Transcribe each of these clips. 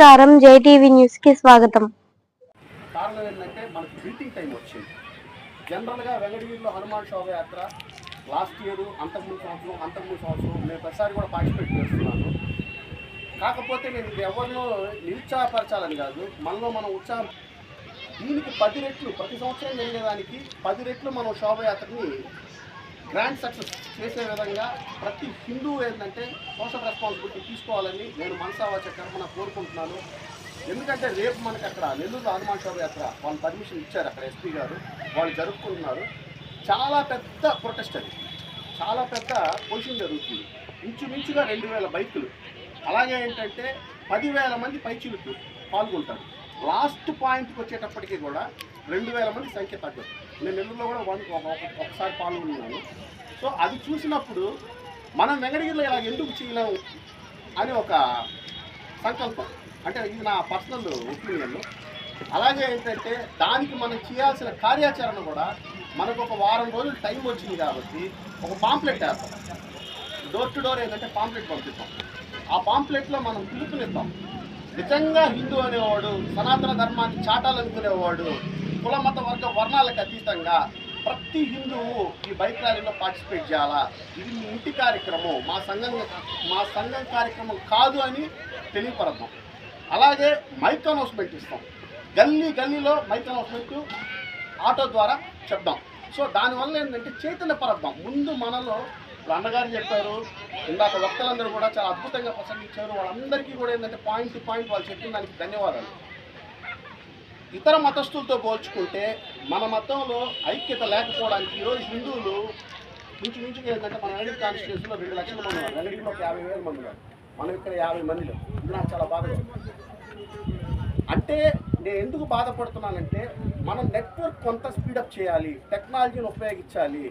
నమస్కారం. జై టీవీ న్యూస్కి స్వాగతం. కారణం ఏంటంటే మనకు మీటింగ్ టైం వచ్చింది. జనరల్గా వెంకటగిరిలో హనుమాన్ శోభయాత్ర లాస్ట్ ఇయర్ అంతకుముందు సంవత్సరం అంతకుముందు సంవత్సరం నేను ప్రతిసారి కూడా పార్టిసిపేట్ చేస్తున్నాను. కాకపోతే నేను ఎవరినో నిరుత్సాహపరచాలని కాదు మనలో మనం ఉత్సాహం. దీనికి పది రెట్లు ప్రతి సంవత్సరం జరిగేదానికి పది రెట్లు మనం శోభయాత్రని గ్రాండ్ సక్సెస్ చేసే విధంగా ప్రతి హిందూ ఏంటంటే సోషల్ రెస్పాన్సిబిలిటీ తీసుకోవాలని నేను మనసావాచ కర్మన కోరుకుంటున్నాను. ఎందుకంటే రేపు మనకి అక్కడ నెల్లూరు హనుమాన్ శోభయాత్ర వాళ్ళు పర్మిషన్ ఇచ్చారు అక్కడ ఎస్పీ గారు. వాళ్ళు జరుపుకుంటున్నారు. చాలా పెద్ద ప్రొటెస్ట్ అది. చాలా పెద్ద పొజిషన్ జరుగుతుంది. ఇంచుమించుగా రెండు వేల బైకులు. అలాగే ఏంటంటే పదివేల మంది పైచిలుకు పాల్గొంటారు. లాస్ట్ పాయింట్కి వచ్చేటప్పటికి కూడా రెండు వేల మంది సంఖ్య తగ్గదు నేను నెల్లూరులో కూడా వన్ ఒకసారి పాల్గొన్నాను. సో అది చూసినప్పుడు మనం వెంకటగిరిలో ఇలా ఎందుకు చేయలేము అని ఒక సంకల్పం. అంటే ఇది నా పర్సనల్ ఒపీనియన్. అలాగే ఏంటంటే దానికి మనం చేయాల్సిన కార్యాచరణ కూడా మనకు ఒక వారం రోజులు టైం వచ్చింది కాబట్టి ఒక పాంప్లెట్ వేస్తాం డోర్ టు డోర్ ఏంటంటే పాంప్లెట్ పంపిస్తాం. ఆ పాంప్లెట్లో మనం పిలుపునిస్తాం. నిజంగా హిందూ అనేవాడు సనాతన ధర్మాన్ని చాటాలనుకునేవాడు కుల మత వర్గ వర్ణాలకు అతీతంగా ప్రతి హిందువు ఈ బైక్ ర్యాలీలో పార్టిసిపేట్ చేయాలా? ఇది మీ ఇంటి కార్యక్రమం మా సంఘం మా సంఘం కార్యక్రమం కాదు అని తెలియపరద్దాం. అలాగే మైక్ అనౌన్స్మెంట్ ఇస్తాం. గల్లీ గల్లీలో మైక్ అనౌన్స్మెంట్ ఆటో ద్వారా చెప్దాం. సో దానివల్ల ఏంటంటే చైతన్యపరద్దాం ముందు మనలో ఇప్పుడు అన్నగారు చెప్పారు ఇందాక వక్తలందరూ కూడా చాలా అద్భుతంగా ప్రసంగించారు. వాళ్ళందరికీ కూడా ఏంటంటే పాయింట్ టు పాయింట్ వాళ్ళు చెప్పిన దానికి ధన్యవాదాలు. ఇతర మతస్థులతో పోల్చుకుంటే మన మతంలో ఐక్యత లేకపోవడానికి ఈరోజు హిందువులు మించుమించుగా ఏంటంటే మన వెంకట కాన్స్టిట్యూషన్లో రెండు లక్షల మంది ఉన్నారు. రెండింటిలో ఒక యాభై వేల మంది ఉన్నారు. మనం ఇక్కడ యాభై మందిలో ఇది నాకు చాలా బాధ అంటే నేను ఎందుకు బాధపడుతున్నానంటే మనం నెట్వర్క్ కొంత స్పీడప్ చేయాలి టెక్నాలజీని ఉపయోగించాలి.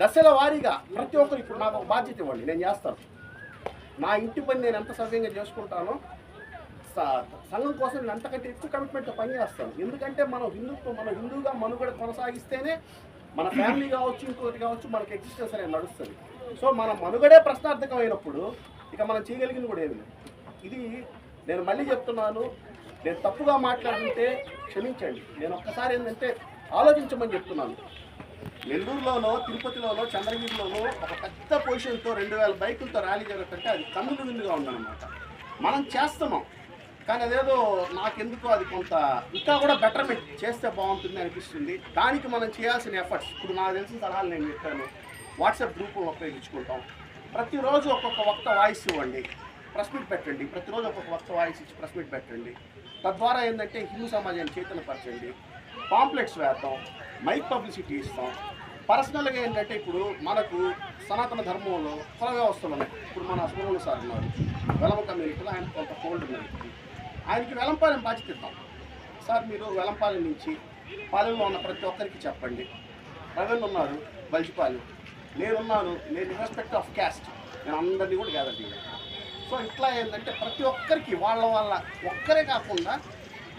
దశల వారీగా ప్రతి ఒక్కరు ఇప్పుడు నాకు ఒక బాధ్యత ఇవ్వండి నేను చేస్తాను. నా ఇంటి పని నేను ఎంత సవ్యంగా చేసుకుంటానో సంఘం కోసం నేను అంతకంటే ఎక్కువ కమిట్మెంట్తో పనిచేస్తాను ఎందుకంటే మనం హిందుత్వం మన హిందువుగా మనుగడ కొనసాగిస్తేనే మన ఫ్యామిలీ కావచ్చు ఇంకోటి కావచ్చు మనకి ఎగ్జిస్టెన్స్ అనేది నడుస్తుంది. సో మన మనుగడే ప్రశ్నార్థకమైనప్పుడు ఇక మనం చేయగలిగింది కూడా ఏమి ఇది నేను మళ్ళీ చెప్తున్నాను. నేను తప్పుగా మాట్లాడుతుంటే క్షమించండి. నేను ఒక్కసారి ఏంటంటే ఆలోచించమని చెప్తున్నాను. నెల్లూరులోనో తిరుపతిలోనో చంద్రగిరిలోనో ఒక పెద్ద పొజిషన్తో రెండు వేల బైకులతో ర్యాలీ జరుగుతుంటే అది కన్నులు విందుగా ఉందన్నమాట. మనం చేస్తున్నాం. కానీ అదేదో నాకెందుకో అది కొంత ఇంకా కూడా బెటర్మెంట్ చేస్తే బాగుంటుంది అనిపిస్తుంది. దానికి మనం చేయాల్సిన ఎఫర్ట్స్ ఇప్పుడు నాకు తెలిసిన సలహాలు నేను చెప్పాను. వాట్సాప్ గ్రూప్ ఉపయోగించుకుంటాం. ప్రతిరోజు ఒక్కొక్క వక్త వాయిస్ ఇవ్వండి. ప్రెస్ మీట్ పెట్టండి. ప్రతిరోజు ఒక్కొక్క వక్త వాయిస్ ఇచ్చి ప్రెస్ మీట్ పెట్టండి. తద్వారా ఏంటంటే హిందూ సమాజాన్ని చైతన్యపరచండి. పాంప్లెట్స్ వేద్దాం. మైక్ పబ్లిసిటీ ఇస్తాం. పర్సనల్గా ఏంటంటే ఇప్పుడు మనకు సనాతన ధర్మంలో కుల వ్యవస్థలు ఉన్నాయి. ఇప్పుడు మన సుబ్రహ్మణ్య సార్ ఉన్నారు. వెలమ కమ్యూనిటీలో ఆయన కొంత హోల్డ్ ఉన్నది. ఆయనకి వెలంపాలెం బాధ్యత ఇద్దాం. సార్ మీరు వెలంపాలెం నుంచి పాలెంలో ఉన్న ప్రతి ఒక్కరికి చెప్పండి. రవీణ్ ఉన్నారు బల్జిపాలెం నేనున్నాను నేను రెస్పెక్ట్ ఆఫ్ క్యాస్ట్ నేను అందరినీ కూడా గ్యాదర్ చేయాలి. సో ఇట్లా ఏంటంటే ప్రతి ఒక్కరికి వాళ్ళ వాళ్ళ ఒక్కరే కాకుండా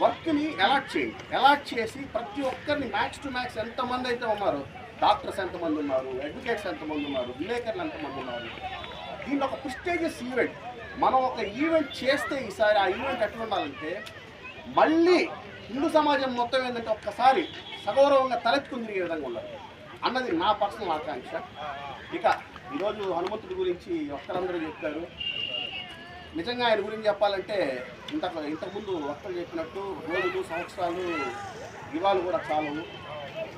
వర్క్ని అలాట్ చేయండి. అలాట్ చేసి ప్రతి ఒక్కరిని మ్యాక్స్ టు మ్యాక్స్ ఎంతమంది అయితే ఉన్నారు డాక్టర్స్ ఎంతమంది ఉన్నారు అడ్వకేట్స్ ఎంతమంది ఉన్నారు విలేకరులు ఎంతమంది ఉన్నారు దీన్ని ఒక ప్రిస్టేజియస్ ఈవెంట్ మనం ఒక ఈవెంట్ చేస్తే ఈసారి ఆ ఈవెంట్ ఎట్లా ఉండాలంటే మళ్ళీ హిందూ సమాజం మొత్తం ఏంటంటే ఒక్కసారి సగౌరవంగా తలెత్తుకుని తిరిగే విధంగా ఉండాలి. అన్నది నా పర్సనల్ ఆకాంక్ష. ఇక ఈరోజు హనుమంతుడి గురించి ఒక్కరందరూ చెప్పారు. నిజంగా ఆయన గురించి చెప్పాలంటే ఇంత ఇంతకుముందు ఒక్కరు చెప్పినట్టు రోజులు సంవత్సరాలు ఇవాళ కూడా చాలవు.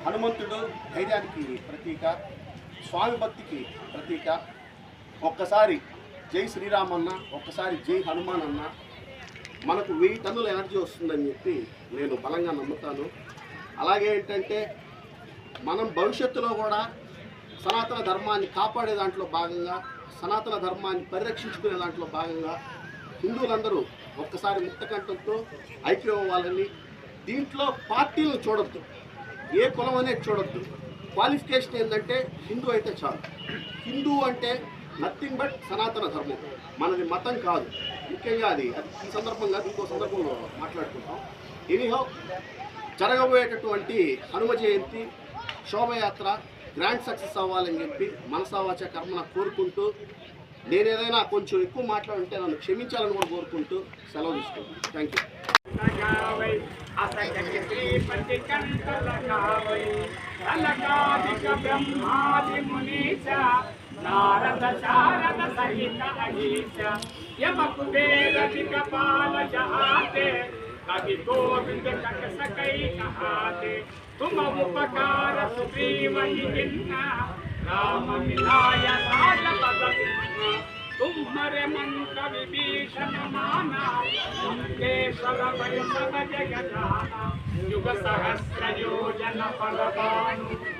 హనుమంతుడు ధైర్యానికి ప్రతీక స్వామి భక్తికి ప్రతీక. ఒక్కసారి జై శ్రీరామన్న ఒక్కసారి జై హనుమాన్ అన్న మనకు వెయ్యి టన్నుల ఎనర్జీ వస్తుందని చెప్పి నేను బలంగా నమ్ముతాను. అలాగే ఏంటంటే మనం భవిష్యత్తులో కూడా సనాతన ధర్మాన్ని కాపాడే దాంట్లో భాగంగా సనాతన ధర్మాన్ని పరిరక్షించుకునే దాంట్లో భాగంగా హిందువులందరూ ఒక్కసారి ముక్తకంఠంతో ఐక్యం అవ్వాలని దీంట్లో పార్టీలను చూడొద్దు. ఏ కులం అనేది చూడొద్దు. క్వాలిఫికేషన్ ఏంటంటే హిందూ అయితే చాలు. హిందూ అంటే నథింగ్ బట్ సనాతన ధర్మం. మనది మతం కాదు. ముఖ్యంగా అది. అది ఈ సందర్భంగా ఇంకో సందర్భంలో మాట్లాడుకుంటాం ఎనీహో జరగబోయేటటువంటి హనుమ జయంతి శోభయాత్ర గ్రాండ్ సక్సెస్ అవ్వాలని చెప్పి మనసావాచ కర్మన కోరుకుంటూ నేను ఏదైనా కొంచెం ఎక్కువ మాట్లాడుంటే నన్ను క్షమించాలని కూడా కోరుకుంటూ సెలవు తీసుకుంటాను థ్యాంక్ యూ नारद शारद सहित अहित यम कपाल जहाते कवि गोविंद कट सकई कहाते तुम उपकार सुग्रीव राम मिलाय राज तुम मरे मन कवि भीषण माना केशव वय सब जगदाना युग सहस्र योजन फल भानु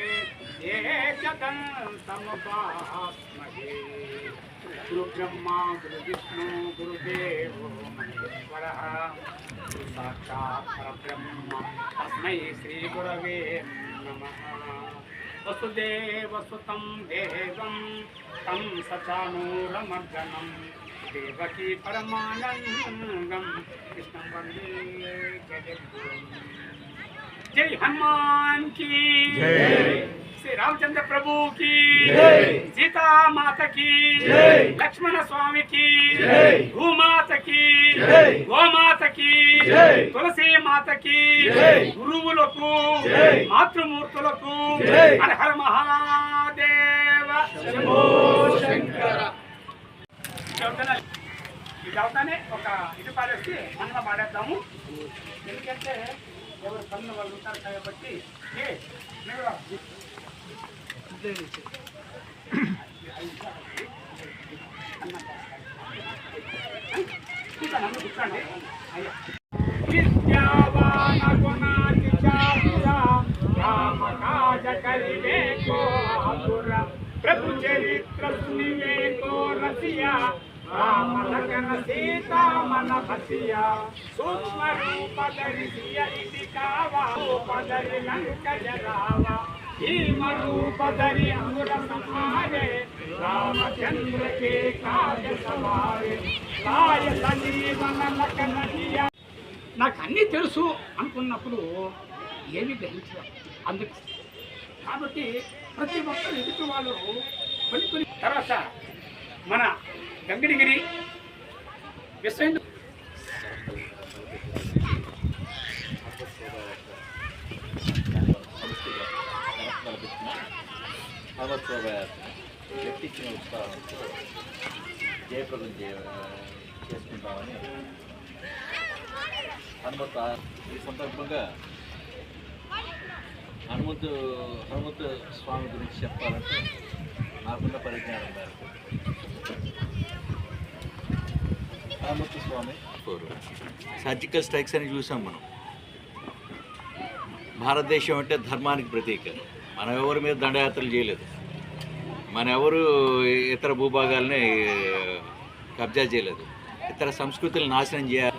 ये जगन्तमुपात्महे गुरुब्रह्मा, गुरुविष्णु, गुरुदेवो महेश्वरः। गुरुसाक्षात् परब्रह्म। तस्मै श्रीगुरवे नमः। वसुदेवसुतं देवं, तं सचानूरमर्दनं। देवकी परमानन्दं, कृष्णं वंदे जगद्गुरुम् जय हनुमान की जय। శ్రీరామచంద్ర ప్రభుకి సీతామాతకి లక్ష్మణ స్వామికి భూమాతకి గోమాతకి తులసి మాతకి గురువులకు మాతృమూర్తులకు హర మహాదేవ ఇది ఒక ఇది పాడేసి మనం పాడేద్దాము. ఎందుకంటే ఎవరు కన్ను వాళ్ళు ఉంటారు కాబట్టి మీరు ప్రభు చరిత్ర సునివే కో రసియా రామ లఖన సీతా మన బసియా సూక్ష్మ రూప ధరిసియ ఇది కావా రూప ధరి లంక జరావా భీమ రూప ధరి అంగుర సంహారే రామచంద్ర కే కాజ సవారే రాయ నాకు అన్నీ తెలుసు అనుకున్నప్పుడు ఏమీ గ్రహించడం అందుకు. కాబట్టి ప్రతి ఒక్కరు ఎదుటి వాళ్ళు కొన్ని కొన్ని తర్వాత మన గంగిడిగిరి విశ్వ హిందూ వ్యక్తిచ్చిన ఉత్సాహంతో జయప్రదం చే చేసుకుంటామని హనుమత్ ఈ సందర్భంగా హనుమంతు హనుమంతు స్వామి గురించి చెప్పాలంటే నాకున్న పరిజ్ఞానం మేరకు హనుమంతు స్వామి సర్జికల్ స్ట్రైక్స్ అని చూసాం మనం. భారతదేశం అంటే ధర్మానికి ప్రతీక. మనం ఎవరి మీద దండయాత్రలు చేయలేదు మన ఎవరు ఇతర భూభాగాలని కబ్జా చేయలేదు ఇతర సంస్కృతులు నాశనం చేయాలి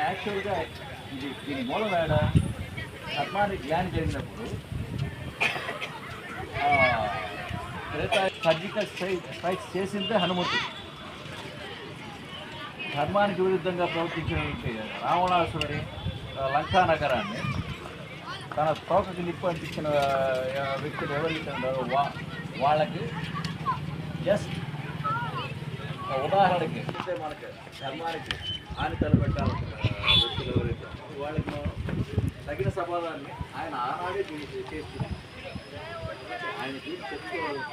యాక్చువల్గా ఇది దీని మూలమేడ ఏడా కర్మానికి జ్ఞానం జరిగినప్పుడు సర్జికల్ స్ట్రైక్ స్ట్రైక్స్ చేసిందే హనుమతి ధర్మానికి విరుద్ధంగా ప్రవర్తించినటువంటి రావణాసురుడి లంకా నగరాన్ని తన తోకకి నిప్పు అంటించిన వ్యక్తులు ఎవరైతే ఉన్నారో వా వాళ్ళకి జస్ట్ ఉదాహరణకి అంటే మనకి ధర్మానికి హాని తలపెట్టాలనుకున్న వ్యక్తులు ఎవరైతే వాళ్ళకి తగిన సమాధానాన్ని ఆయన ఆనాడే చేస్తున్నారు చేస్తుంది ఆయన చూసి చెప్పుకోవాలి